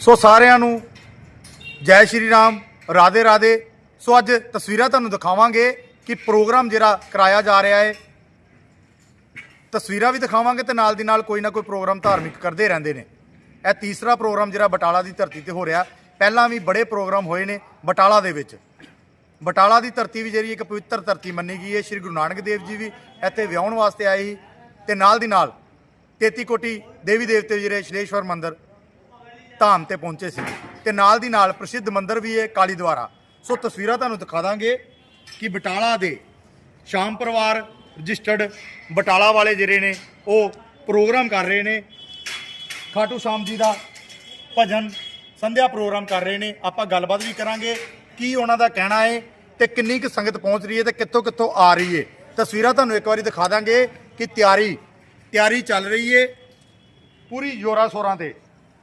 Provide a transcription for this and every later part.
ਸੋ ਸਾਰਿਆਂ ਨੂੰ ਜੈ ਸ਼੍ਰੀ ਰਾਮ, ਰਾਧੇ ਰਾਧੇ। ਸੋ ਅੱਜ ਤਸਵੀਰਾਂ ਤੁਹਾਨੂੰ ਦਿਖਾਵਾਂਗੇ ਕਿ ਪ੍ਰੋਗਰਾਮ ਜਿਹੜਾ ਕਰਾਇਆ ਜਾ ਰਿਹਾ ਹੈ। ਤਸਵੀਰਾਂ ਵੀ ਦਿਖਾਵਾਂਗੇ ਤੇ ਨਾਲ ਦੀ ਨਾਲ ਕੋਈ ਨਾ ਕੋਈ ਪ੍ਰੋਗਰਾਮ ਧਾਰਮਿਕ ਕਰਦੇ ਰਹਿੰਦੇ ਨੇ। ਇਹ ਤੀਸਰਾ ਪ੍ਰੋਗਰਾਮ ਜਿਹੜਾ ਬਟਾਲਾ ਦੀ ਧਰਤੀ ਤੇ ਹੋ ਰਿਹਾ। ਪਹਿਲਾਂ ਵੀ ਬੜੇ ਪ੍ਰੋਗਰਾਮ ਹੋਏ ਨੇ ਬਟਾਲਾ ਦੇ ਵਿੱਚ। ਬਟਾਲਾ ਦੀ ਧਰਤੀ ਵੀ ਜਿਹੜੀ ਇੱਕ ਪਵਿੱਤਰ ਧਰਤੀ ਮੰਨੀ ਗਈ ਹੈ। ਸ੍ਰੀ ਗੁਰੂ ਨਾਨਕ ਦੇਵ ਜੀ ਵੀ ਇੱਥੇ ਵਿਆਹਣ ਵਾਸਤੇ ਆਏ ਸੀ ਤੇ ਨਾਲ ਦੀ ਨਾਲ 33 ਕੋਟੀ ਦੇਵੀ ਦੇਵਤੇ ਜਿਹੜੇ ਸ਼੍ਰੇਸ਼ਵਰ ਮੰਦਿਰ ਧਾਮ ਤੇ ਪਹੁੰਚੇ ਸੀ ਤੇ ਨਾਲ ਦੀ ਨਾਲ ਪ੍ਰਸਿੱਧ ਮੰਦਿਰ ਵੀ ਹੈ ਕਾਲੀ ਦੁਆਰਾ। ਸੋ ਤਸਵੀਰਾਂ ਤੁਹਾਨੂੰ ਦਿਖਾ ਦਾਂਗੇ ਕਿ ਬਟਾਲਾ ਦੇ ਸ਼ਾਮ ਪਰਿਵਾਰ ਰਜਿਸਟਰਡ ਬਟਾਲਾ ਵਾਲੇ ਜਿਹੜੇ ਨੇ, ਉਹ ਪ੍ਰੋਗਰਾਮ ਕਰ ਰਹੇ ਨੇ। ਖਾਟੂ ਸ਼ਾਮ ਜੀ ਦਾ ਭਜਨ ਸੰਧਿਆ ਪ੍ਰੋਗਰਾਮ ਕਰ ਰਹੇ ਨੇ। ਆਪਾਂ ਗੱਲਬਾਤ ਵੀ ਕਰਾਂਗੇ ਕੀ ਉਹਨਾਂ ਦਾ ਕਹਿਣਾ ਹੈ ਤੇ ਕਿੰਨੀ ਕੁ ਸੰਗਤ ਪਹੁੰਚ ਰਹੀ ਹੈ ਤੇ ਕਿੱਥੋਂ ਕਿੱਥੋਂ ਆ ਰਹੀ ਹੈ। ਤਸਵੀਰਾਂ ਤੁਹਾਨੂੰ ਇੱਕ ਵਾਰੀ ਦਿਖਾ ਦਾਂਗੇ ਕਿ ਤਿਆਰੀ ਤਿਆਰੀ ਚੱਲ ਰਹੀ ਹੈ ਪੂਰੀ ਜੋਰਾਂ ਸ਼ੋਰਾਂ ਤੇ।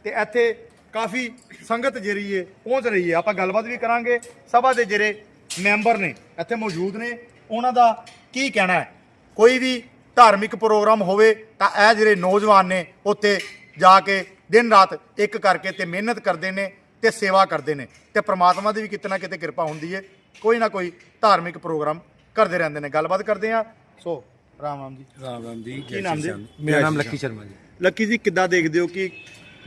ਤੇ ਇੱਥੇ ਕਾਫੀ ਸੰਗਤ ਜਿਹੜੀ ਹੈ ਪਹੁੰਚ ਰਹੀ ਹੈ ਆਪਾਂ ਗੱਲਬਾਤ ਵੀ ਕਰਾਂਗੇ। ਸਭਾ ਦੇ ਜਿਹੜੇ ਮੈਂਬਰ ਨੇ ਇੱਥੇ ਮੌਜੂਦ ਨੇ। ਉਹਨਾਂ ਦਾ ਕੀ ਕਹਿਣਾ ਹੈ? ਕੋਈ ਵੀ ਧਾਰਮਿਕ ਪ੍ਰੋਗਰਾਮ ਹੋਵੇ ਤਾਂ ਇਹ ਜਿਹੜੇ ਨੌਜਵਾਨ ਨੇ ਉੱਥੇ ਜਾ ਕੇ ਦਿਨ ਰਾਤ ਇੱਕ ਕਰਕੇ ਤੇ ਮਿਹਨਤ ਕਰਦੇ ਨੇ ਤੇ ਸੇਵਾ ਕਰਦੇ ਨੇ। ਤੇ ਪ੍ਰਮਾਤਮਾ ਦੀ ਵੀ ਕਿਤੇ ਨਾ ਕਿਤੇ ਕਿਰਪਾ ਹੁੰਦੀ ਹੈ ਕੋਈ ਨਾ ਕੋਈ ਧਾਰਮਿਕ ਪ੍ਰੋਗਰਾਮ ਕਰਦੇ ਰਹਿੰਦੇ ਨੇ। ਗੱਲਬਾਤ ਕਰਦੇ ਆ ਸੋ ਰਾਮ ਰਾਮ ਜੀ। ਰਾਮ ਰਾਮ ਜੀ ਕੀ ਨਾਮ ਜੀ? ਮੇਰਾ ਨਾਮ ਲੱਕੀ ਸ਼ਰਮਾ ਜੀ। ਲੱਕੀ ਜੀ ਕਿੱਦਾਂ ਦੇਖਦੇ ਹੋ ਕਿ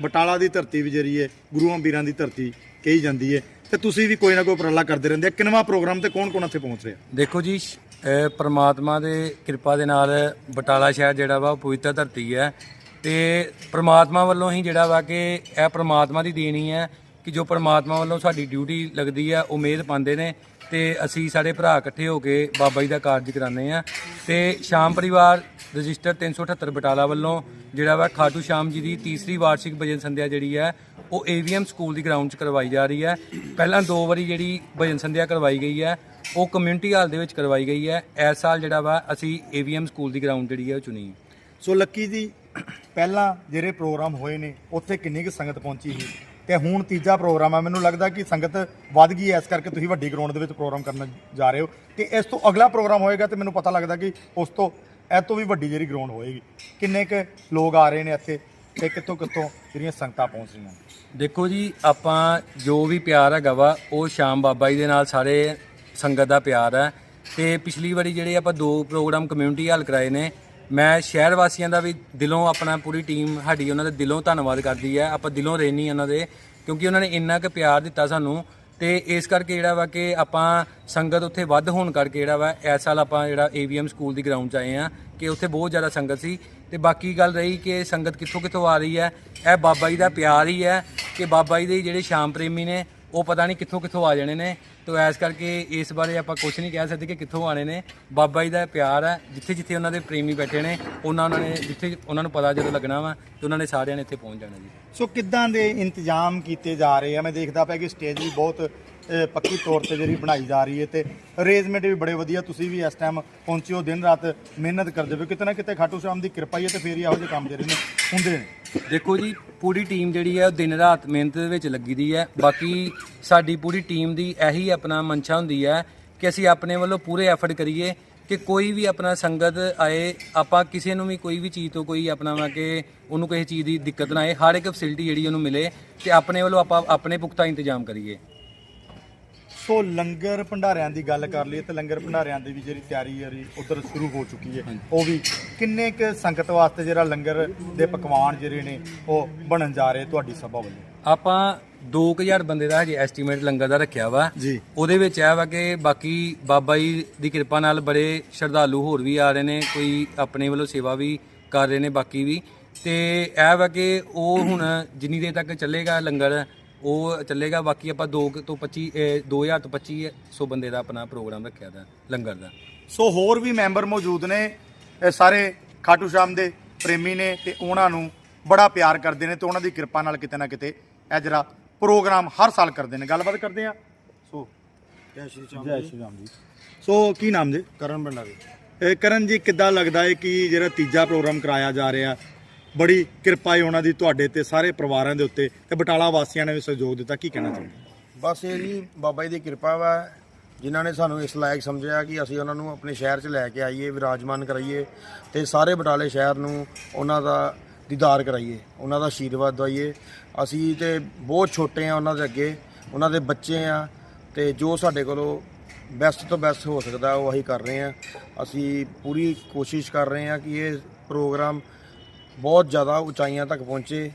ਬਟਾਲਾ ਦੀ ਧਰਤੀ ਵੀ ਜਿਹੜੀ ਹੈ, ਗੁਰੂਆਂ ਵੀਰਾਂ ਦੀ ਧਰਤੀ ਕਹੀ ਜਾਂਦੀ ਹੈ। ਤੇ ਤੁਸੀਂ ਵੀ ਕੋਈ ਨਾ ਕੋਈ ਉਪਰਾਲਾ ਕਰਦੇ ਰਹਿੰਦੇ ਆ। ਕਿੰਨਵਾਂ ਪ੍ਰੋਗਰਾਮ ਤੇ ਕੌਣ ਕੌਣ ਇੱਥੇ ਪਹੁੰਚ ਰਿਹਾ? ਦੇਖੋ ਜੀ ਪਰਮਾਤਮਾ ਦੇ ਕਿਰਪਾ ਦੇ ਨਾਲ ਬਟਾਲਾ ਸ਼ਹਿਰ ਜਿਹੜਾ ਵਾ, ਉਹ ਪਵਿੱਤਰ ਧਰਤੀ ਹੈ। ਤੇ ਪਰਮਾਤਮਾ ਵੱਲੋਂ ਹੀ ਜਿਹੜਾ ਵਾ ਕਿ ਇਹ ਪਰਮਾਤਮਾ ਦੀ ਦੇਣੀ ਹੈ ਕਿ ਜੋ ਪਰਮਾਤਮਾ ਵੱਲੋਂ ਸਾਡੀ ਡਿਊਟੀ ਲੱਗਦੀ ਹੈ ਉਮੀਦ ਪਾਉਂਦੇ ਨੇ। ਤੇ ਅਸੀਂ ਸਾਡੇ ਭਰਾ ਇਕੱਠੇ ਹੋ ਕੇ ਬਾਬਾ ਜੀ ਦਾ ਕਾਰਜ ਕਰਾਉਂਦੇ ਆ ਤੇ ਸ਼ਾਮ ਪਰਿਵਾਰ ਰਜਿਸਟਰ 378 ਬਟਾਲਾ ਵੱਲੋਂ ਜਿਹੜਾ ਵਾ ਖਾਟੂ ਸ਼ਾਮ ਜੀ ਦੀ ਤੀਸਰੀ ਵਾਰਸ਼ਿਕ ਭਜਨ ਸੰਧਿਆ ਜਿਹੜੀ ਹੈ, ਉਹ ਏਵੀਐਮ ਸਕੂਲ ਦੀ ਗਰਾਊਂਡ 'ਚ ਕਰਵਾਈ ਜਾ ਰਹੀ ਹੈ। ਪਹਿਲਾਂ ਦੋ ਵਾਰੀ ਜਿਹੜੀ ਭਜਨ ਸੰਧਿਆ ਕਰਵਾਈ ਗਈ ਹੈ, ਉਹ ਕਮਿਊਨਿਟੀ ਹਾਲ ਦੇ ਵਿੱਚ ਕਰਵਾਈ ਗਈ ਹੈ। ਇਸ ਸਾਲ ਜਿਹੜਾ ਵਾ ਅਸੀਂ ਏਵੀਐਮ ਸਕੂਲ ਦੀ ਗਰਾਊਂਡ ਜਿਹੜੀ ਹੈ, ਉਹ ਚੁਣੀ ਸੋ ਲੱਕੀ ਜੀ, ਪਹਿਲਾਂ ਜਿਹੜੇ ਪ੍ਰੋਗਰਾਮ ਹੋਏ ਨੇ, ਉੱਥੇ ਕਿੰਨੀ ਕੁ ਸੰਗਤ ਪਹੁੰਚੀ ਸੀ ਤੇ ਹੁਣ ਤੀਜਾ ਪ੍ਰੋਗਰਾਮ ਆ। ਮੈਨੂੰ ਲੱਗਦਾ ਕਿ ਸੰਗਤ ਵੱਧ ਗਈ ਹੈ ਇਸ ਕਰਕੇ ਤੁਸੀਂ ਵੱਡੀ ਗਰਾਊਂਡ ਦੇ ਵਿੱਚ ਪ੍ਰੋਗਰਾਮ ਕਰਨ ਜਾ ਰਹੇ ਹੋ। ਤੇ ਇਸ ਤੋਂ ਅਗਲਾ ਪ੍ਰੋਗਰਾਮ ਹੋਏਗਾ ਤੇ ਮੈਨੂੰ ਪਤਾ ਲੱਗਦਾ ਕਿ ਉਸ ਤੋਂ ਇਹ ਤੋਂ ਵੀ ਵੱਡੀ ਜਿਹੜੀ ਗਰਾਊਂਡ ਹੋਏਗੀ। ਕਿੰਨੇ ਕੁ ਲੋਕ ਆ ਰਹੇ ਨੇ ਇੱਥੇ ਤੇ ਕਿੱਥੋਂ ਕਿੱਥੋਂ ਜਿਹੜੀਆਂ ਸੰਗਤਾਂ ਪਹੁੰਚ ਰਹੀਆਂ ਦੇਖੋ ਜੀ, ਆਪਾਂ ਜੋ ਵੀ ਪਿਆਰ ਹੈਗਾ ਵਾ, ਉਹ ਸ਼ਾਮ ਬਾਬਾ ਜੀ ਦੇ ਨਾਲ ਸਾਰੇ ਸੰਗਤ ਦਾ ਪਿਆਰ ਹੈ। ਤੇ ਪਿਛਲੀ ਵਾਰੀ ਜਿਹੜੇ ਆਪਾਂ ਦੋ ਪ੍ਰੋਗਰਾਮ ਕਮਿਊਨਿਟੀ ਹਾਲ ਕਰਾਏ ਨੇ ਮੈਂ ਸ਼ਹਿਰ ਵਾਸੀਆਂ ਦਾ ਵੀ ਦਿਲੋਂ ਆਪਣਾ ਪੂਰੀ ਟੀਮ, ਸਾਡੀ ਉਹਨਾਂ ਦੇ ਦਿਲੋਂ ਧੰਨਵਾਦ ਕਰਦੀ ਹੈ। ਆਪਾਂ ਦਿਲੋਂ ਰਹਿਣੀ ਉਹਨਾਂ ਦੇ, ਕਿਉਂਕਿ ਉਹਨਾਂ ਨੇ ਇੰਨਾ ਕੁ ਪਿਆਰ ਦਿੱਤਾ ਸਾਨੂੰ। ਤੇ ਇਸ ਕਰਕੇ ਜਿਹੜਾ ਵਾ ਕਿ ਆਪਾਂ ਸੰਗਤ ਉੱਥੇ ਵੱਧ ਹੋਣ ਕਰਕੇ ਜਿਹੜਾ ਵਾ, ਇਸ ਸਾਲ ਆਪਾਂ ਜਿਹੜਾ ਏਵੀਐਮ ਸਕੂਲ ਦੀ ਗਰਾਊਂਡ 'ਚ ਆਏ ਆ ਕਿ ਉੱਥੇ ਬਹੁਤ ਜ਼ਿਆਦਾ ਸੰਗਤ ਸੀ। ਤੇ ਬਾਕੀ ਗੱਲ ਰਹੀ ਕਿ ਸੰਗਤ ਕਿੱਥੋਂ ਕਿੱਥੋਂ ਆ ਰਹੀ ਹੈ, ਇਹ ਬਾਬਾ ਜੀ ਦਾ ਪਿਆਰ ਹੀ ਹੈ ਕਿ ਬਾਬਾ ਜੀ ਦੇ ਜਿਹੜੇ ਸ਼ਾਮ ਪ੍ਰੇਮੀ ਨੇ, ਉਹ ਪਤਾ ਨਹੀਂ ਕਿੱਥੋਂ ਕਿੱਥੋਂ ਆ ਜਾਣੇ ਨੇ। ਤੋ ਐਸ ਕਰਕੇ ਇਸ ਬਾਰੇ ਆਪਾਂ ਕੁਝ ਨਹੀਂ ਕਹਿ ਸਕਦੇ ਕਿ ਕਿੱਥੋਂ ਆਣੇ ਨੇ। ਬਾਬਾ ਜੀ ਦਾ ਪਿਆਰ ਹੈ, ਜਿੱਥੇ ਜਿੱਥੇ ਉਹਨਾਂ ਦੇ ਪ੍ਰੇਮੀ ਬੈਠੇ ਨੇ, ਉਹਨਾਂ ਉਹਨਾਂ ਨੇ ਜਿੱਥੇ ਉਹਨਾਂ ਨੂੰ ਪਤਾ ਜਦੋਂ ਲੱਗਣਾ ਵਾ ਤੇ ਉਹਨਾਂ ਨੇ ਸਾਰਿਆਂ ਨੇ ਇੱਥੇ ਪਹੁੰਚ ਜਾਣਾ ਜੀ। ਸੋ ਕਿੱਦਾਂ ਦੇ ਇੰਤਜ਼ਾਮ ਕੀਤੇ ਜਾ ਰਹੇ ਆ? ਮੈਂ ਦੇਖਦਾ ਪਿਆ ਕਿ ਸਟੇਜ ਵੀ ਬਹੁਤ ਪੱਕੀ ਤੌਰ ਤੇ ਜਿਹੜੀ ਬਣਾਈ ਜਾ ਰਹੀ ਹੈ ਤੇ ਅਰੇਂਜਮੈਂਟ ਵੀ ਬੜੇ ਵਧੀਆ। ਤੁਸੀਂ ਵੀ ਇਸ ਟਾਈਮ ਪਹੁੰਚਿਓ ਦਿਨ ਰਾਤ ਮਿਹਨਤ ਕਰਦੇ ਹੋ। ਕਿਤੇ ਨਾ ਕਿਤੇ ਖਾਟੂ ਸ਼ਾਮ ਦੀ ਕਿਰਪਾ ਹੀ ਹੈ ਤੇ ਫੇਰ ਹੀ ਇਹੋ ਜਿਹੇ ਕੰਮ ਜਿਹੜੇ ਨੇ ਹੁੰਦੇ ਨੇ। ਦੇਖੋ ਜੀ ਪੂਰੀ ਟੀਮ ਜਿਹੜੀ ਹੈ ਉਹ ਦਿਨ ਰਾਤ ਮਿਹਨਤ ਦੇ ਵਿੱਚ ਲੱਗੀ ਦੀ ਹੈ। ਬਾਕੀ ਸਾਡੀ ਪੂਰੀ ਟੀਮ ਦੀ ਇਹੀ ਆਪਣਾ ਮਨਸ਼ਾ ਹੁੰਦੀ ਹੈ ਕਿ ਅਸੀਂ ਆਪਣੇ ਵੱਲੋਂ ਪੂਰੇ ਐਫਰਟ ਕਰੀਏ ਕਿ ਕੋਈ ਵੀ ਆਪਣਾ ਸੰਗਤ ਆਏ ਆਪਾਂ ਕਿਸੇ ਨੂੰ ਵੀ ਕੋਈ ਵੀ ਚੀਜ਼ ਤੋਂ ਕੋਈ ਆਪਣਾ ਵਾ ਕਿ ਉਹਨੂੰ ਕਿਸੇ ਚੀਜ਼ ਦੀ ਦਿੱਕਤ ਨਾ ਆਏ ਹਰ ਇੱਕ ਫੈਸਿਲਿਟੀ ਜਿਹੜੀ ਉਹਨੂੰ ਮਿਲੇ ਤੇ ਆਪਣੇ ਵੱਲੋਂ ਆਪਾਂ ਆਪਣੇ ਪੁਖਤਾ ਇੰਤਜ਼ਾਮ ਕਰੀਏ। ਸੋ ਲੰਗਰ ਭੰਡਾਰਿਆਂ ਦੀ ਗੱਲ ਕਰ ਲਈਏ ਤੇ ਲੰਗਰ ਭੰਡਾਰਿਆਂ ਦੀ ਵੀ ਜਿਹੜੀ ਤਿਆਰੀ ਹੈ ਉਧਰ ਸ਼ੁਰੂ ਹੋ ਚੁੱਕੀ ਹੈ। ਉਹ ਵੀ ਕਿੰਨੇ ਕੁ ਸੰਗਤ ਵਾਸਤੇ ਜਿਹੜਾ ਲੰਗਰ ਦੇ ਪਕਵਾਨ ਜਿਹੜੇ ਨੇ ਉਹ ਬਣਨ ਜਾ ਰਹੇ ਤੁਹਾਡੀ ਸਭਾ ਵੱਲੋਂ? ਆਪਾਂ 2000 ਬੰਦੇ ਦਾ ਹਜੇ ਐਸਟੀਮੇਟ ਲੰਗਰ ਦਾ ਰੱਖਿਆ ਵਾ। ਜੀ। ਉਹਦੇ ਵਿੱਚ ਇਹ ਵਾ ਕਿ ਬਾਕੀ ਬਾਬਾ ਜੀ ਦੀ ਕਿਰਪਾ ਨਾਲ ਬੜੇ ਸ਼ਰਧਾਲੂ ਹੋਰ ਵੀ ਆ ਰਹੇ ਨੇ ਕੋਈ ਆਪਣੇ ਵੱਲੋਂ ਸੇਵਾ ਵੀ ਕਰ ਰਹੇ ਨੇ ਬਾਕੀ ਵੀ। ਤੇ ਇਹ ਵਾ ਕਿ ਉਹ ਹੁਣ ਜਿੰਨੀ ਦੇਰ ਤੱਕ ਚੱਲੇਗਾ ਲੰਗਰ ਉਹ ਚੱਲੇਗਾ ਬਾਕੀ ਆਪਾਂ 2 ਤੋਂ 25 ਅਹ 2000 ਤੋਂ 2500 ਬੰਦੇ ਦਾ ਆਪਣਾ ਪ੍ਰੋਗਰਾਮ ਰੱਖਿਆ ਦਾ ਲੰਗਰ ਦਾ। ਸੋ ਹੋਰ ਵੀ ਮੈਂਬਰ ਮੌਜੂਦ ਨੇ ਇਹ ਸਾਰੇ ਖਾਟੂ ਸ਼ਾਮ ਦੇ ਪ੍ਰੇਮੀ ਨੇ ਤੇ ਉਹਨਾਂ ਨੂੰ ਬੜਾ ਪਿਆਰ ਕਰਦੇ ਨੇ ਤੇ ਉਹਨਾਂ ਦੀ ਕਿਰਪਾ ਨਾਲ ਕਿਤੇ ਨਾ ਕਿਤੇ ਇਹ ਜਿਹੜਾ ਪ੍ਰੋਗਰਾਮ ਹਰ ਸਾਲ ਕਰਦੇ ਨੇ। ਗੱਲਬਾਤ ਕਰਦੇ ਆ ਸੋ ਜੈ ਸ਼੍ਰੀ ਰਾਮ ਜੈ ਸ਼੍ਰੀ ਰਾਮ ਜੀ। ਸੋ ਕੀ ਨਾਮ ਜੀ? ਕਰਨ ਭੰਡਾਰੀ। ਇਹ ਕਰਨ ਜੀ ਕਿੱਦਾਂ ਲੱਗਦਾ ਹੈ ਕਿ ਜਿਹੜਾ ਤੀਜਾ ਪ੍ਰੋਗਰਾਮ ਕਰਾਇਆ ਜਾ ਰਿਹਾ? ਬੜੀ ਕਿਰਪਾ ਹੈ ਉਹਨਾਂ ਦੀ ਤੁਹਾਡੇ ਤੇ ਸਾਰੇ ਪਰਿਵਾਰਾਂ ਦੇ ਉੱਤੇ ਤੇ ਬਟਾਲਾ ਵਾਸੀਆਂ ਨੇ ਵੀ ਸਹਿਯੋਗ ਦਿੱਤਾ। ਕੀ ਕਹਿਣਾ ਚਾਹੁੰਦੇ ਬਸ ਇਹ ਜੀ ਬਾਬਾ ਜੀ ਦੀ ਕਿਰਪਾ ਵਾ ਜਿਨ੍ਹਾਂ ਨੇ ਸਾਨੂੰ ਇਸ ਲਾਇਕ ਸਮਝਿਆ ਕਿ ਅਸੀਂ ਉਹਨਾਂ ਨੂੰ ਆਪਣੇ ਸ਼ਹਿਰ 'ਚ ਲੈ ਕੇ ਆਈਏ, ਵਿਰਾਜਮਾਨ ਕਰਾਈਏ ਤੇ ਸਾਰੇ ਬਟਾਲੇ ਸ਼ਹਿਰ ਨੂੰ ਉਹਨਾਂ ਦਾ ਦੀਦਾਰ ਕਰਾਈਏ, ਉਹਨਾਂ ਦਾ ਆਸ਼ੀਰਵਾਦ ਦਵਾਈਏ। ਅਸੀਂ ਤੇ ਬਹੁਤ ਛੋਟੇ ਆ ਉਹਨਾਂ ਦੇ ਅੱਗੇ, ਉਹਨਾਂ ਦੇ ਬੱਚੇ ਆ ਤੇ ਜੋ ਸਾਡੇ ਕੋਲੋਂ ਬੈਸਟ ਤੋਂ ਬੈਸਟ ਹੋ ਸਕਦਾ ਉਹ ਅਸੀਂ ਕਰ ਰਹੇ ਆ। ਅਸੀਂ ਪੂਰੀ ਕੋਸ਼ਿਸ਼ ਕਰ ਰਹੇ ਆ ਕਿ ਇਹ ਪ੍ਰੋਗਰਾਮ ਬਹੁਤ ਜ਼ਿਆਦਾ ਉਚਾਈਆਂ ਤੱਕ ਪਹੁੰਚੇ।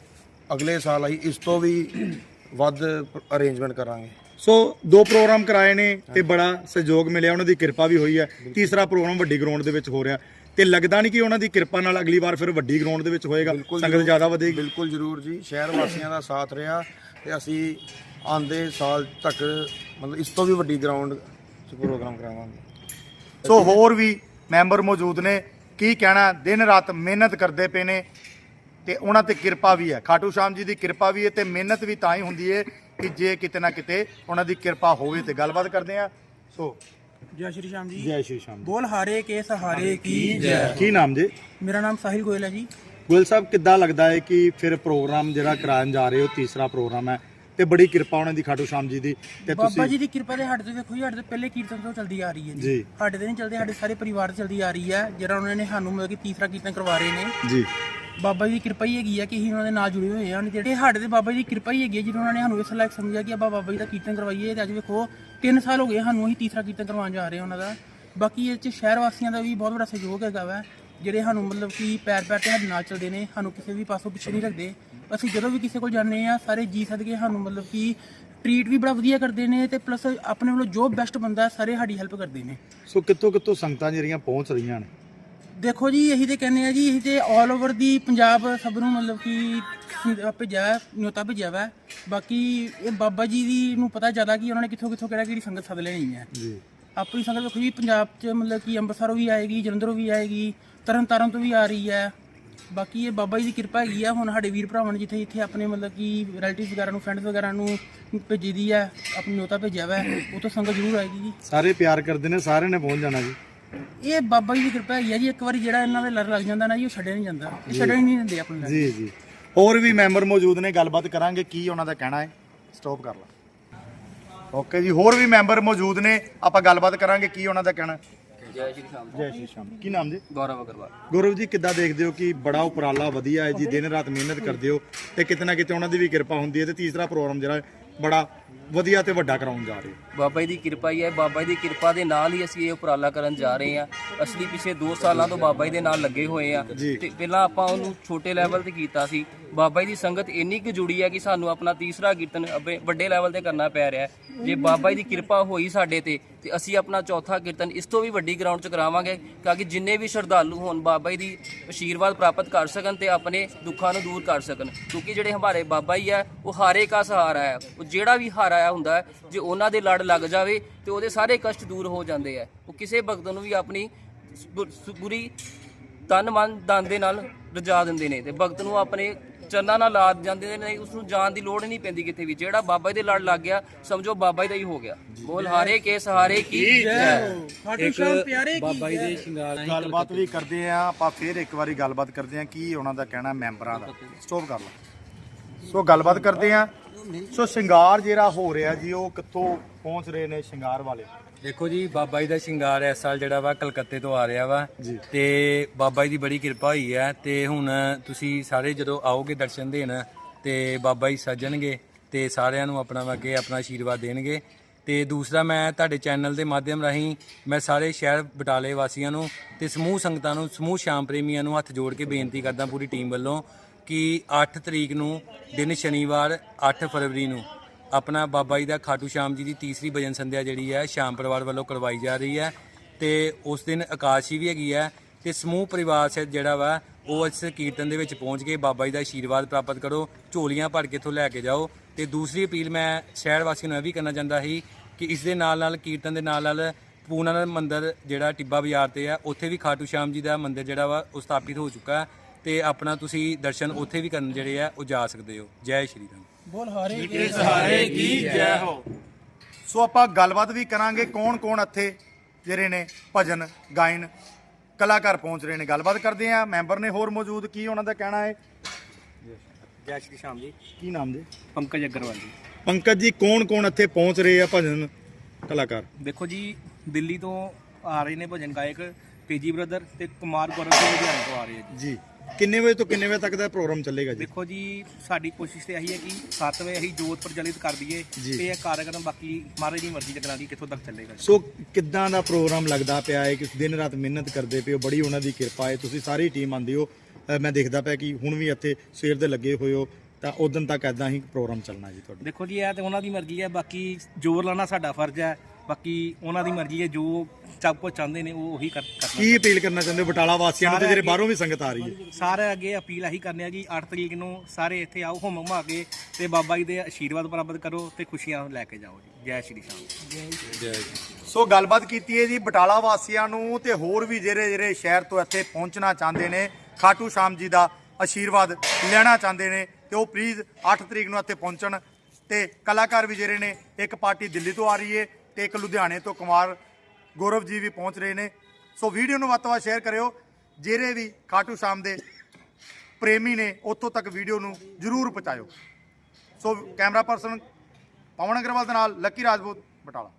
ਅਗਲੇ ਸਾਲ ਅਸੀਂ ਇਸ ਤੋਂ ਵੀ ਵੱਧ ਅਰੇਂਜਮੈਂਟ ਕਰਾਂਗੇ। ਸੋ ਦੋ ਪ੍ਰੋਗਰਾਮ ਕਰਾਏ ਨੇ ਤੇ ਬੜਾ ਸਹਿਯੋਗ ਮਿਲਿਆ ਉਹਨਾਂ ਦੀ ਕਿਰਪਾ ਵੀ ਹੋਈ ਹੈ। ਤੀਸਰਾ ਪ੍ਰੋਗਰਾਮ ਵੱਡੀ ਗਰਾਊਂਡ ਦੇ ਵਿੱਚ ਹੋ ਰਿਹਾ ਤੇ ਲੱਗਦਾ ਨਹੀਂ ਕਿ ਉਹਨਾਂ ਦੀ ਕਿਰਪਾ ਨਾਲ ਅਗਲੀ ਵਾਰ ਫਿਰ ਵੱਡੀ ਗਰਾਊਂਡ ਦੇ ਵਿੱਚ ਹੋਏਗਾ। ਸੰਗਤ ਜ਼ਿਆਦਾ ਵਧੇਗੀ। ਬਿਲਕੁਲ ਜ਼ਰੂਰ ਜੀ ਸ਼ਹਿਰ ਵਾਸੀਆਂ ਦਾ ਸਾਥ ਰਿਹਾ ਤੇ ਅਸੀਂ ਆਂਦੇ ਸਾਲ ਤੱਕ ਮਤਲਬ ਇਸ ਤੋਂ ਵੀ ਵੱਡੀ ਗਰਾਊਂਡ 'ਚ ਪ੍ਰੋਗਰਾਮ ਕਰਾਵਾਂਗੇ। ਸੋ ਹੋਰ ਵੀ ਮੈਂਬਰ ਮੌਜੂਦ ਨੇ ਕੀ ਕਹਿਣਾ? ਦਿਨ ਰਾਤ ਮਿਹਨਤ ਕਰਦੇ ਪਏ ਨੇ ਤੇ ਉਹਨਾਂ ਤੇ ਕਿਰਪਾ ਵੀ ਹੈ। ਖਾਟੂ ਸ਼ਾਮ ਜੀ ਦੀ ਕਿਰਪਾ ਵੀ ਹੈ ਤੇ ਮਿਹਨਤ ਵੀ ਤਾਂ ਹੀ ਹੁੰਦੀ ਹੈ ਕਿ ਜੇ ਕਿਤੇ ਨਾ ਕਿਤੇ ਉਹਨਾਂ ਦੀ ਕਿਰਪਾ ਹੋਵੇ ਤੇ ਗੱਲਬਾਤ ਕਰਦੇ ਆ ਸੋ ਜੈ ਸ਼੍ਰੀ ਸ਼ਾਮ ਜੀ। ਜੈ ਸ਼੍ਰੀ ਸ਼ਾਮ ਬੋਲ ਹਾਰੇ ਕੇ ਸਹਾਰੇ ਕੀ ਕੀ ਨਾਮ ਜੀ? ਮੇਰਾ ਨਾਮ ਸਾਹਿਲ ਗੋਇਲ ਹੈ ਜੀ। ਗੁਲ ਸਾਹਿਬ ਕਿੱਦਾਂ ਲੱਗਦਾ ਹੈ ਕਿ ਫਿਰ ਪ੍ਰੋਗਰਾਮ ਜਿਹੜਾ ਕਰਾਉਣ ਜਾ ਰਹੇ ਹੋ ਤੀਸਰਾ ਪ੍ਰੋਗਰਾਮ ਹੈ ਤੇ ਬੜੀ ਕਿਰਪਾ ਉਹਨਾਂ ਦੀ ਖਾਟੂ ਸ਼ਾਮ ਜੀ ਦੀ ਤੇ ਬਾਬਾ ਤੁਸੀਂ ਜੀ ਦੀ ਕਿਰਪਾ ਦੇ ਸਾਡੇ ਤੋਂ ਵੇਖੋ ਜੀ ਸਾਡੇ ਤੋਂ ਪਹਿਲੇ ਕੀਰਤਨ ਤੋਂ ਚਲਦੀ ਆ ਰਹੀ ਹੈ ਜੀ। ਸਾਡੇ ਤੇ ਨਹੀਂ ਚਲਦੇ ਸਾਡੇ ਸਾਰੇ ਪਰਿਵਾਰ ਤੋਂ ਚਲਦੀ ਆ ਰਹੀ ਹੈ। ਜਿਹੜਾ ਉਹਨਾਂ ਨੇ ਸਾਨੂੰ ਮਤਲਬ ਕਿ ਤੀਸਰਾ ਕੀਰਤਨ ਕਰਵਾ ਰਹੇ ਨੇ। ਜੀ। ਬਾਬਾ ਜੀ ਦੀ ਕਿਰਪਾ ਹੀ ਹੈਗੀ ਆ ਕਿ ਅਸੀਂ ਉਹਨਾਂ ਦੇ ਨਾਲ ਜੁੜੇ ਹੋਏ ਹਾਂ ਜਿਹੜੇ ਸਾਡੇ ਤੇ ਬਾਬਾ ਜੀ ਦੀ ਕਿਰਪਾ ਹੀ ਹੈਗੀ ਹੈ ਜਿਹਨਾਂ ਨੇ ਸਾਨੂੰ ਇਸ ਲਾਇਕ ਸਮਝਿਆ ਕਿ ਆਪਾਂ ਬਾਬਾ ਜੀ ਦਾ ਕੀਰਤਨ ਕਰਵਾਈਏ ਤੇ ਅੱਜ ਵੇਖੋ 3 ਸਾਲ ਹੋ ਗਏ ਸਾਨੂੰ ਅਸੀਂ ਤੀਸਰਾ ਕੀਰਤਨ ਕਰਵਾਉਣ ਜਾ ਰਹੇ ਉਹਨਾਂ ਦਾ। ਬਾਕੀ ਇਹ ਚ ਸ਼ਹਿਰ ਵਾਸੀਆਂ ਦਾ ਵੀ ਬਹੁਤ ਵੱਡਾ ਸਹਿਯੋਗ ਹੈਗਾ ਵਾ, ਜਿਹੜੇ ਸਾਨੂੰ ਮਤਲਬ ਕਿ ਪੈਰ ਪੈਰ ਤੇ ਸਾਡੇ ਨਾਲ ਚੱਲਦੇ ਨੇ, ਸਾਨੂੰ ਕਿਸੇ ਵੀ ਪਾਸੋਂ ਪਿੱਛੇ ਨਹੀਂ ਰੱਖਦੇ। ਅਸੀਂ ਜਦੋਂ ਵੀ ਕਿਸੇ ਕੋਲ ਜਾਂਦੇ ਆ ਸਾਰੇ ਜੀ ਸਦਕੇ ਸਾਨੂੰ ਮਤਲਬ ਕਿ ਟ੍ਰੀਟ ਵੀ ਬੜਾ ਵਧੀਆ ਕਰਦੇ ਨੇ ਤੇ ਪਲੱਸ ਆਪਣੇ ਵੱਲੋਂ ਜੋ ਬੈਸਟ ਬੰਦਾ, ਸਾਰੇ ਸਾਡੀ ਹੈਲਪ ਕਰਦੇ ਨੇ। ਸੋ ਕਿੱਥੋਂ ਕਿੱਥੋਂ ਸੰਗਤਾਂ ਜਿਹੜੀਆਂ ਪਹੁੰਚ ਰਹੀਆਂ ਨੇ? ਦੇਖੋ ਜੀ ਇਹੀ ਤੇ ਕਹਿੰਦੇ ਆ ਜੀ ਇਹੀ ਤੇ 올 ਓਵਰ ਦੀ ਪੰਜਾਬ ਸਭ ਨੂੰ ਮਤਲਬ ਕਿ ਭੇਜਿਆ ਹੈ, ਨਿਯੋਤਾ ਭੇਜਿਆ ਵਾ। ਬਾਕੀ ਇਹ ਬਾਬਾ ਜੀ ਦੀ ਨੂੰ ਪਤਾ ਜ਼ਿਆਦਾ ਕਿ ਉਹਨਾਂ ਨੇ ਕਿੱਥੋਂ ਕਿੱਥੋਂ ਕਿਹੜਾ ਕਿਹੜੀ ਸੰਗਤ ਸੱਦ ਲੈਣੀ ਹੈ ਜੀ। ਆਪਣੀ ਸੰਗਤ ਵੇਖੋ ਜੀ ਪੰਜਾਬ 'ਚ ਮਤਲਬ ਕਿ ਅੰਮ੍ਰਿਤਸਰੋਂ ਵੀ ਆਏਗੀ ਜਲੰਧਰੋਂ ਵੀ ਆਏਗੀ ਤਰਨ ਤਾਰਨ ਤੋਂ ਵੀ ਆ ਰਹੀ ਹੈ ਬਾਕੀ ਇਹ ਬਾਬਾ ਜੀ ਦੀ ਕਿਰਪਾ ਹੈਗੀ ਆ ਹੁਣ ਸਾਡੇ ਵੀਰ ਭਰਾਵਾਂ ਨੇ ਜਿੱਥੇ ਜਿੱਥੇ ਆਪਣੇ ਮਤਲਬ ਕਿ ਰਿਲੇਟਿਵਸ ਵਗੈਰਾ ਨੂੰ ਫਰੈਂਡਸ ਵਗੈਰਾ ਨੂੰ ਭੇਜੀ ਦੀ ਹੈ ਆਪਣੀ ਨਿਯੋਤਾ ਭੇਜਿਆ ਵਾ ਉਹ ਤੋਂ ਸੰਗਤ ਜ਼ਰੂਰ ਆਏਗੀ ਜੀ। ਸਾਰੇ ਪਿਆਰ ਕਰਦੇ ਨੇ ਸਾਰਿਆਂ ਨੇ ਪਹੁੰਚ ਜਾਣਾ ਜੀ। ਇਹ ਬਾਬਾ ਜੀ ਦੀ ਕਿਰਪਾ ਆ ਜੀ ਇੱਕ ਵਾਰੀ ਜਿਹੜਾ ਇਹਨਾਂ ਦੇ ਲੜ ਲੱਗ ਜਾਂਦਾ ਨਾ ਜੀ ਉਹ ਛੱਡਿਆ ਨਹੀਂ ਜਾਂਦਾ। ਇਹ ਛੱਡਣ ਹੀ ਨਹੀਂ ਦਿੰਦੇ ਆਪਣੇ ਲੜ। ਜੀ ਜੀ। ਹੋਰ ਵੀ ਮੈਂਬਰ ਮੌਜੂਦ ਨੇ ਗੱਲਬਾਤ ਕਰਾਂਗੇ ਕੀ ਉਹਨਾਂ ਦਾ ਕਹਿਣਾ ਹੈ। ਸਟਾਪ ਕਰ ਲਾ। ਓਕੇ ਜੀ ਹੋਰ ਵੀ ਮੈਂਬਰ ਮੌਜੂਦ ਨੇ ਆਪਾਂ ਗੱਲਬਾਤ ਕਰਾਂਗੇ ਕੀ ਉਹਨਾਂ ਦਾ ਕਹਿਣਾ। ਹੈ ਜੈ ਸ਼੍ਰੀ ਸ਼ਾਮ ਜੈ ਸ਼੍ਰੀ ਸ਼ਾਮ ਕੀ ਨਾਮ ਜੀ? ਗੌਰਵ ਅਗਰਵਾਲ। ਗੁਰੂ ਜੀ ਕਿੱਦਾਂ ਦੇਖਦੇ ਹੋ ਕਿ ਬੜਾ ਉਪਰਾਲਾ ਵਧੀਆ ਹੈ ਜੀ ਦਿਨ ਰਾਤ ਮਿਹਨਤ ਕਰਦੇ ਹੋ ਤੇ ਕਿਤੇ ਨਾ ਕਿਤੇ ਉਹਨਾਂ ਦੀ ਵੀ ਕਿਰਪਾ ਹੁੰਦੀ ਹੈ ਤੇ ਤੀਸਰਾ ਪ੍ਰੋਗਰਾਮ ਜਿਹੜਾ ਹੈ, ਬੜਾ ਵਧੀਆ ਤੇ ਵੱਡਾ ਕਰਾਉਣ ਜਾ ਰਹੇ ਬਾਬਾ ਜੀ ਦੀ ਕਿਰਪਾ ਹੀ ਹੈ ਬਾਬਾ ਜੀ ਦੀ ਕਿਰਪਾ ਦੇ ਨਾਲ ਹੀ ਅਸੀਂ ਇਹ ਉਪਰਾਲਾ ਕਰਨ ਜਾ ਰਹੇ ਹਾਂ। ਅਸਲੀ ਪਿਛੇ 2 ਸਾਲਾਂ ਤੋਂ ਬਾਬਾ ਜੀ ਦੇ ਨਾਲ ਲੱਗੇ ਹੋਏ ਆ ਜੀ। ਤੇ ਪਹਿਲਾਂ ਆਪਾਂ ਉਹਨੂੰ ਛੋਟੇ ਲੈਵਲ ਤੇ ਕੀਤਾ ਸੀ। ਬਾਬਾ ਜੀ ਦੀ ਸੰਗਤ ਇੰਨੀ ਕੁ ਜੁੜੀ ਹੈ ਕਿ ਸਾਨੂੰ ਆਪਣਾ ਤੀਸਰਾ ਕੀਰਤਨ ਵੱਡੇ ਲੈਵਲ ਤੇ ਕਰਨਾ ਪੈ ਰਿਹਾ ਹੈ। ਜੇ ਬਾਬਾ ਜੀ ਦੀ ਕਿਰਪਾ ਹੋਈ ਸਾਡੇ ਤੇ ਤੇ ਅਸੀਂ ਆਪਣਾ ਚੌਥਾ ਕੀਰਤਨ ਇਸ ਤੋਂ ਵੀ ਵੱਡੀ ਗਰਾਊਂਡ 'ਚ ਕਰਾਵਾਂਗੇ ਤਾਂ ਕਿ ਜਿੰਨੇ ਵੀ ਸ਼ਰਧਾਲੂ ਹੋਣ ਬਾਬਾ ਜੀ ਦੀ ਆਸ਼ੀਰਵਾਦ ਪ੍ਰਾਪਤ ਕਰ ਸਕਣ ਤੇ ਆਪਣੇ ਦੁੱਖਾਂ ਨੂੰ ਦੂਰ ਕਰ ਸਕਣ। ਕਿਉਂਕਿ ਜਿਹੜੇ ਹਮਾਰੇ ਬਾਬਾ ਜੀ ਹੈ ਉਹ ਹਾਰੇ ਕਾ ਸਹਾਰਾ ਹੈ। ਉਹ ਜਿਹੜਾ ਵੀ ਹਾਰਾ ਆਇਆ ਹੁੰਦਾ ਹੈ, ਜੇ ਉਹਨਾਂ ਦੇ ਲੜ ਲੱਗ ਜਾਵੇ ਤੇ ਉਹਦੇ ਸਾਰੇ ਕਸ਼ਟ ਦੂਰ ਹੋ ਜਾਂਦੇ ਆ। ਉਹ ਕਿਸੇ ਭਗਤ ਨੂੰ ਵੀ ਆਪਣੀ ਬੁ- ਬੁਰੀ ਤਨ ਮਨ ਦਨ ਦੇ ਨਾਲ ਰਜਾ ਦਿੰਦੇ ਨੇ ਤੇ ਭਗਤ ਨੂੰ ਆਪਣੇ ਚਰਨਾਂ ਨਾਲ ਲਾ ਜਾਂਦੇ ਨੇ ਨਹੀਂ ਉਸ ਨੂੰ ਜਾਣ ਦੀ ਲੋੜ ਹੀ ਨਹੀਂ ਪੈਂਦੀ ਕਿਤੇ ਵੀ। ਜਿਹੜਾ ਬਾਬਾ ਜੀ ਦੇ ਲੜ ਲੱਗ ਗਿਆ ਸਮਝੋ ਬਾਬਾ ਜੀ ਦਾ ਹੀ ਹੋ ਗਿਆ। ਬੋਲ ਹਾਰੇ ਕੇ ਸਹਾਰੇ ਕੀ? ਜੈ ਖਾਟੂ ਸ਼ਾਮ ਪਿਆਰੇ ਕੀ ਬਾਬਾ ਜੀ ਦੇ ਸ਼ਿੰਗਾਰ ਗੱਲਬਾਤ ਵੀ ਕਰਦੇ ਆ ਆਪਾਂ ਫੇਰ ਇੱਕ ਵਾਰੀ ਗੱਲਬਾਤ ਕਰਦੇ ਆ ਕੀ ਉਹਨਾਂ ਦਾ ਕਹਿਣਾ ਮੈਂਬਰਾਂ ਦਾ। ਸਟਾਪ ਕਰ ਲਓ ਸੋ ਗੱਲਬਾਤ ਕਰਦੇ ਆ। ਸੋ ਸ਼ਿੰਗਾਰ ਜਿਹੜਾ ਹੋ ਰਿਹਾ ਜੀ ਉਹ ਕਿੱਥੋਂ ਪਹੁੰਚ ਰਹੇ ਨੇ ਸ਼ਿੰਗਾਰ ਵਾਲੇ? ਦੇਖੋ ਜੀ ਬਾਬਾ ਜੀ ਦਾ ਸ਼ਿੰਗਾਰ ਇਸ ਸਾਲ ਜਿਹੜਾ ਵਾ ਕਲਕੱਤੇ ਤੋਂ ਆ ਰਿਹਾ ਵਾ। ਤੇ ਬਾਬਾ ਜੀ ਦੀ ਬੜੀ ਕਿਰਪਾ ਹੋਈ ਹੈ ਤੇ ਹੁਣ ਤੁਸੀਂ ਸਾਰੇ ਜਦੋਂ ਆਓਗੇ ਦਰਸ਼ਨ ਦੇਣ ਤੇ ਬਾਬਾ ਜੀ ਸੱਜਣਗੇ ਤੇ ਸਾਰਿਆਂ ਨੂੰ ਆਪਣਾ ਵਗੇ ਆਪਣਾ ਆਸ਼ੀਰਵਾਦ ਦੇਣਗੇ ਤੇ ਦੂਸਰਾ ਮੈਂ ਤੁਹਾਡੇ ਚੈਨਲ ਦੇ ਮਾਧਿਅਮ ਰਾਹੀਂ ਮੈਂ ਸਾਰੇ ਸ਼ਹਿਰ ਬਟਾਲੇ ਵਾਸੀਆਂ ਨੂੰ ਤੇ ਸਮੂਹ ਸੰਗਤਾਂ ਨੂੰ ਸਮੂਹ ਸ਼ਾਮ ਪ੍ਰੇਮੀਆਂ ਨੂੰ ਹੱਥ ਜੋੜ ਕੇ ਬੇਨਤੀ ਕਰਦਾ ਪੂਰੀ ਟੀਮ ਵੱਲੋਂ ਕਿ 8 ਤਰੀਕ ਨੂੰ ਦਿਨ ਸ਼ਨੀਵਾਰ 8 ਫਰਵਰੀ ਨੂੰ ਆਪਣਾ ਬਾਬਾ ਜੀ ਦਾ ਖਾਟੂ ਸ਼ਾਮ ਜੀ ਦੀ ਤੀਸਰੀ ਭਜਨ ਸੰਧਿਆ ਜਿਹੜੀ ਹੈ, ਸ਼ਾਮ ਪਰਿਵਾਰ ਵੱਲੋਂ ਕਰਵਾਈ ਜਾ ਰਹੀ ਹੈ ਤੇ ਉਸ ਦਿਨ ਆਕਾਸ਼ੀ ਵੀ ਹੈਗੀ ਹੈ ਤੇ ਸਮੂਹ ਪਰਿਵਾਰ ਸਹਿਤ ਜਿਹੜਾ ਵਾ, ਉਹ ਇਸ ਕੀਰਤਨ ਦੇ ਵਿੱਚ ਪਹੁੰਚ ਕੇ ਬਾਬਾ ਜੀ ਦਾ ਆਸ਼ੀਰਵਾਦ ਪ੍ਰਾਪਤ ਕਰੋ, ਝੋਲੀਆਂ ਭਰ ਕੇ ਇੱਥੋਂ ਲੈ ਕੇ ਜਾਓ ਤੇ ਦੂਸਰੀ ਅਪੀਲ ਮੈਂ ਸ਼ਹਿਰ ਵਾਸੀਆਂ ਨੂੰ ਇਹ ਵੀ ਕਰਨਾ ਚਾਹੁੰਦਾ ਸੀ ਕਿ ਇਸ ਦੇ ਨਾਲ ਨਾਲ ਕੀਰਤਨ ਦੇ ਨਾਲ ਨਾਲ ਪੂਨਾ ਦਾ ਮੰਦਿਰ ਜਿਹੜਾ ਟਿੱਬਾ ਬਾਜ਼ਾਰ ਤੇ ਆ ਉੱਥੇ ਵੀ ਖਾਟੂ ਸ਼ਾਮ ਜੀ ਦਾ ਮੰਦਿਰ ਜਿਹੜਾ ਵਾ, ਉਹ ਸਥਾਪਿਤ ਹੋ ਚੁੱਕਾ ਹੈ ਤੇ ਆਪਣਾ ਤੁਸੀਂ ਦਰਸ਼ਨ ਉੱਥੇ ਵੀ ਕਰਨ ਜਿਹੜੇ ਆ, ਉਹ ਜਾ ਸਕਦੇ ਹੋ। ਜੈ ਸ਼੍ਰੀ ਰਾਮ। ਬੋਲ ਹਾਰੇ ਕੇ ਸੋ ਆਪਾਂ ਗੱਲਬਾਤ ਵੀ ਕਰਾਂਗੇ ਕੌਣ ਕੌਣ ਇੱਥੇ ਜਿਹੜੇ ਨੇ ਭਜਨ ਗਾਇਨ ਕਲਾਕਾਰ ਪਹੁੰਚ ਰਹੇ ਨੇ। ਗੱਲਬਾਤ ਕਰਦੇ ਆ ਮੈਂਬਰ ਨੇ ਹੋਰ ਮੌਜੂਦ ਕੀ ਉਹਨਾਂ ਦਾ ਕਹਿਣਾ ਹੈ? ਜੈ ਸ਼੍ਰੀ ਸ਼ਾਮ ਜੀ। ਕੀ ਨਾਮ ਜੀ? ਪੰਕਜ ਅਗਰਵਾਲ ਜੀ। ਪੰਕਜ ਜੀ ਕੌਣ ਕੌਣ ਇੱਥੇ ਪਹੁੰਚ ਰਹੇ ਆ ਭਜਨ ਕਲਾਕਾਰ? ਦੇਖੋ ਜੀ ਦਿੱਲੀ ਤੋਂ ਆ ਰਹੇ ਨੇ ਭਜਨ ਗਾਇਕ ਤੇਜੀ ਬ੍ਰਦਰ ਤੇ ਕੁਮਾਰ ਗੌਰਵ ਸਿੰਘ ਲੁਧਿਆਣੇ ਤੋਂ ਆ ਰਹੇ ਆ ਜੀ। ਜੀ। ਕਿੰਨੇ ਵਜੇ ਤੋਂ ਕਿੰਨੇ ਵਜੇ ਤੱਕ ਦਾ ਪ੍ਰੋਗਰਾਮ ਚੱਲੇਗਾ ਜੀ? ਦੇਖੋ ਜੀ ਸਾਡੀ ਕੋਸ਼ਿਸ਼ ਤੇ ਇਹੀ ਹੈ ਕਿ 7 ਵਜੇ ਅਸੀਂ ਜੋਤ ਪ੍ਰਜਵਲਿਤ ਕਰ ਦਈਏ। ਜੀ। ਤੇ ਇਹ ਕਾਰਜਕ੍ਰਮ ਬਾਕੀ ਮਹਾਰਾਜ ਦੀ ਮਰਜ਼ੀ ਲੱਗਣਾ ਕਿ ਕਿੱਥੋਂ ਤੱਕ ਚੱਲੇਗਾ ਜੀ। ਸੋ ਕਿੱਦਾਂ ਦਾ ਪ੍ਰੋਗਰਾਮ ਲੱਗਦਾ ਪਿਆ ਹੈ? ਕਿ ਦਿਨ ਰਾਤ ਮਿਹਨਤ ਕਰਦੇ ਪਏ ਹੋ? ਬੜੀ ਉਹਨਾਂ ਦੀ ਕਿਰਪਾ ਹੈ। ਤੁਸੀਂ ਸਾਰੀ ਟੀਮ ਆਂਦੀ ਹੋ। ਅ, ਮੈਂ ਦੇਖਦਾ ਪਿਆ ਕਿ ਹੁਣ ਵੀ ਇੱਥੇ ਸਵੇਰ ਦੇ ਲੱਗੇ ਹੋਏ ਹੋ। ਤਾਂ ਉਦੋਂ ਤੱਕ ਐਦਾਂ ਹੀ ਪ੍ਰੋਗਰਾਮ ਚੱਲਣਾ ਜੀ ਤੁਹਾਡਾ। ਦੇਖੋ ਜੀ ਇਹ ਤੇ ਉਹਨਾਂ ਦੀ ਮਰਜ਼ੀ ਹੈ। ਬਾਕੀ ਜ਼ੋਰ ਲਾਣਾ ਸਾਡਾ ਫਰਜ਼ ਹੈ। ਬਾਕੀ ਉਹਨਾਂ ਦੀ ਮਰਜ਼ੀ ਹੈ ਜੋ ਸਭ ਕੁਝ ਚਾਹੁੰਦੇ ਨੇ ਉਹ ਉਹੀ ਕਰ ਕਰਨਾ ਕੀ ਅਪੀਲ ਕਰਨਾ ਚਾਹੁੰਦੇ ਹੋ ਬਟਾਲਾ ਵਾਸੀਆਂ ਨੂੰ? ਤੇ ਜਿਹੜੇ ਬਾਹਰੋਂ ਵੀ ਸੰਗਤ ਆ ਰਹੀ ਹੈ। ਸਾਰੇ ਅੱਗੇ ਅਪੀਲ ਇਹੀ ਕਰਨੇ ਆ ਜੀ 8 ਤਰੀਕ ਨੂੰ ਸਾਰੇ ਇੱਥੇ ਆਓ ਹੁਮ ਹੁਮਾ ਕੇ ਤੇ ਬਾਬਾ ਜੀ ਦੇ ਆਸ਼ੀਰਵਾਦ ਪ੍ਰਾਪਤ ਕਰੋ ਤੇ ਖੁਸ਼ੀਆਂ ਲੈ ਕੇ ਜਾਓ ਜੀ। ਜੈ ਸ਼੍ਰੀ ਸ਼ਾਮ ਸੋ ਗੱਲਬਾਤ ਕੀਤੀ ਹੈ ਜੀ ਬਟਾਲਾ ਵਾਸੀਆਂ ਨੂੰ ਤੇ ਹੋਰ ਵੀ ਜਿਹੜੇ ਜਿਹੜੇ ਸ਼ਹਿਰ ਤੋਂ ਇੱਥੇ ਪਹੁੰਚਣਾ ਚਾਹੁੰਦੇ ਨੇ ਖਾਟੂ ਸ਼ਾਮ ਜੀ ਦਾ ਆਸ਼ੀਰਵਾਦ ਲੈਣਾ ਚਾਹੁੰਦੇ ਨੇ ਤੇ ਉਹ ਪਲੀਜ਼ 8 ਤਰੀਕ ਨੂੰ ਇੱਥੇ ਪਹੁੰਚਣ ਤੇ ਕਲਾਕਾਰ ਵੀ ਜਿਹੜੇ ਨੇ ਇੱਕ ਪਾਰਟੀ ਦਿੱਲੀ ਤੋਂ ਆ ਰਹੀ ਹੈ ਤੇ ਇੱਕ ਲੁਧਿਆਣੇ ਤੋਂ ਕੁਮਾਰ ਗੌਰਵ ਜੀ ਵੀ ਪਹੁੰਚ ਰਹੇ ਨੇ। ਸੋ ਵੀਡੀਓ ਨੂੰ ਵੱਧ ਤੋਂ ਵੱਧ ਸ਼ੇਅਰ ਕਰਿਓ। ਜਿਹੜੇ ਵੀ ਖਾਟੂ ਸ਼ਾਮ ਦੇ ਪ੍ਰੇਮੀ ਨੇ, ਉੱਥੋਂ ਤੱਕ ਵੀਡੀਓ ਨੂੰ ਜਰੂਰ ਪਹੁੰਚਾਇਓ। So camera person Pawan Agarwal ਦੇ ਨਾਲ ਲੱਕੀ ਰਾਜਪੂਤ ਬਟਾਲਾ।